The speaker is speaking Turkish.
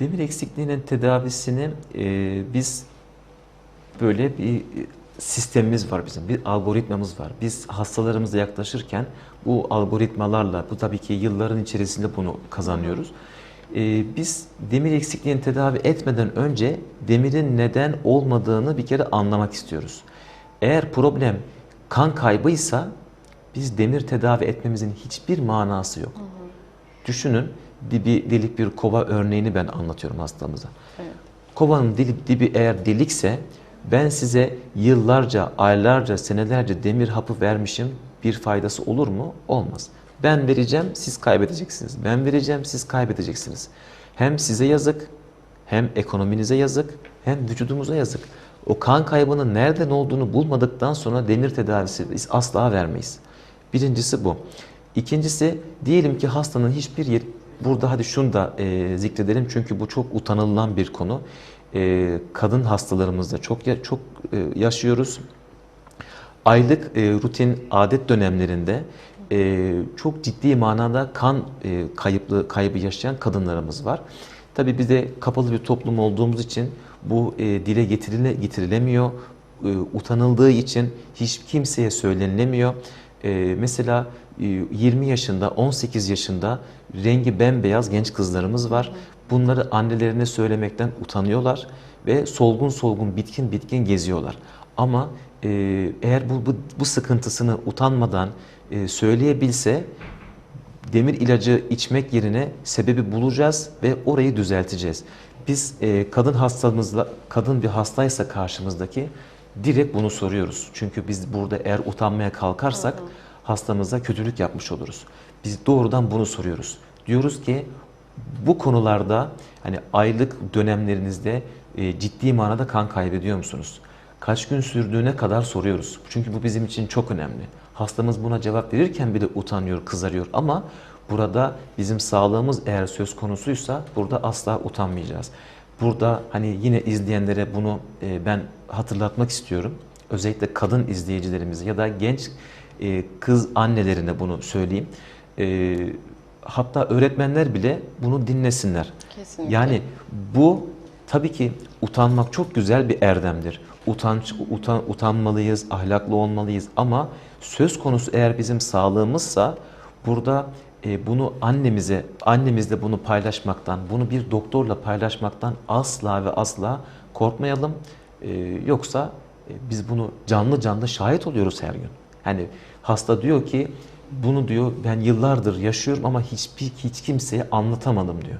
Demir eksikliğinin tedavisini e, biz böyle bir sistemimiz var bizim, bir algoritmamız var. Biz hastalarımıza yaklaşırken bu algoritmalarla, bu tabii ki yılların içerisinde bunu kazanıyoruz. E, biz demir eksikliğini tedavi etmeden önce demirin neden olmadığını bir kere anlamak istiyoruz. Eğer problem kan kaybıysa biz demir tedavi etmemizin hiçbir manası yok. Düşünün dibi delik bir kova örneğini ben anlatıyorum hastamıza. Evet. Kovanın dibi, dibi eğer delikse ben size yıllarca, aylarca, senelerce demir hapı vermişim bir faydası olur mu? Olmaz. Ben vereceğim, siz kaybedeceksiniz. Ben vereceğim, siz kaybedeceksiniz. Hem size yazık, hem ekonominize yazık, hem vücudumuza yazık. O kan kaybının nereden olduğunu bulmadıktan sonra demir tedavisi asla vermeyiz. Birincisi bu. İkincisi diyelim ki hastanın hiçbir yer burada hadi şunu da e, zikredelim çünkü bu çok utanılan bir konu. E, kadın hastalarımızda çok çok e, yaşıyoruz. Aylık e, rutin adet dönemlerinde e, çok ciddi manada kan e, kayıplı kaybı yaşayan kadınlarımız var. Tabii biz de kapalı bir toplum olduğumuz için bu e, dile getirile, getirilemiyor. E, utanıldığı için hiç kimseye söylenilemiyor. E, mesela e, 20 yaşında, 18 yaşında rengi bembeyaz genç kızlarımız var. Bunları annelerine söylemekten utanıyorlar ve solgun solgun, bitkin bitkin geziyorlar. Ama e, eğer bu, bu, bu sıkıntısını utanmadan e, söyleyebilse demir ilacı içmek yerine sebebi bulacağız ve orayı düzelteceğiz. Biz e, kadın hastamızla kadın bir hastaysa karşımızdaki direkt bunu soruyoruz. Çünkü biz burada eğer utanmaya kalkarsak hastamıza kötülük yapmış oluruz. Biz doğrudan bunu soruyoruz. Diyoruz ki bu konularda hani aylık dönemlerinizde e, ciddi manada kan kaybediyor musunuz? Kaç gün sürdüğüne kadar soruyoruz. Çünkü bu bizim için çok önemli. Hastamız buna cevap verirken bile utanıyor, kızarıyor ama burada bizim sağlığımız eğer söz konusuysa burada asla utanmayacağız. Burada hani yine izleyenlere bunu e, ben hatırlatmak istiyorum. Özellikle kadın izleyicilerimize ya da genç e, kız annelerine bunu söyleyeyim. E, hatta öğretmenler bile bunu dinlesinler. Kesinlikle. Yani bu tabii ki utanmak çok güzel bir erdemdir. Utanç, utan, utanmalıyız, ahlaklı olmalıyız ama söz konusu eğer bizim sağlığımızsa burada bunu annemize, annemizle bunu paylaşmaktan, bunu bir doktorla paylaşmaktan asla ve asla korkmayalım. E, yoksa e, biz bunu canlı canlı şahit oluyoruz her gün. Yani hasta diyor ki bunu diyor ben yıllardır yaşıyorum ama hiçbir hiç kimseye anlatamadım diyor.